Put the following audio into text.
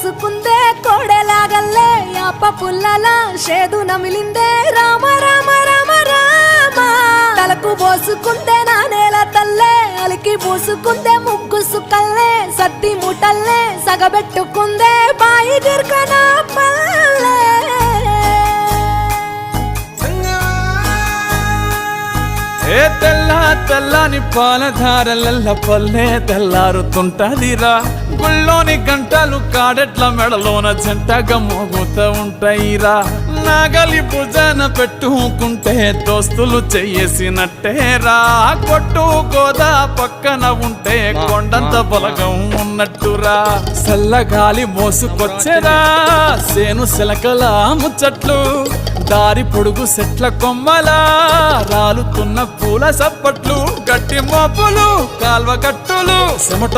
పోసుకుందే కోడెలాగల్లే అప్ప పుల్లలా షేదు నమిలిందే. రామ రామ రామ రామ. తలకు పోసుకుందే నా నేల తల్లే అలికి పూసుకుందే ముగ్గు సుక్కల్లే సత్తి ముటల్లే సగబెట్టుకుందే బాయి ఏ తెల్ల తెల్లని పాలధారలల్ల పల్లె తెల్లారుతుంటదిరా. గుళ్ళోని గంటలు కాడెట్ల మెడలోన జంటగా మోగుతూ ఉంటాయిరా. నాగలి భుజాన పెట్టుకుంటే దోస్తులు చేసినట్టేరా కొట్టు గోదా పక్కన ఉంటే కొండంత బలగం ఉన్నట్టురా. చల్లగాలి మోసుకొచ్చేరా సేను శిలకల ముచ్చట్లు. దారి పొడుగు సెట్ల కొమ్మలా. రాలుతున్న పూల సప్పట్లు. గట్టి మోపులు కాల్వ కట్టులు. సెమట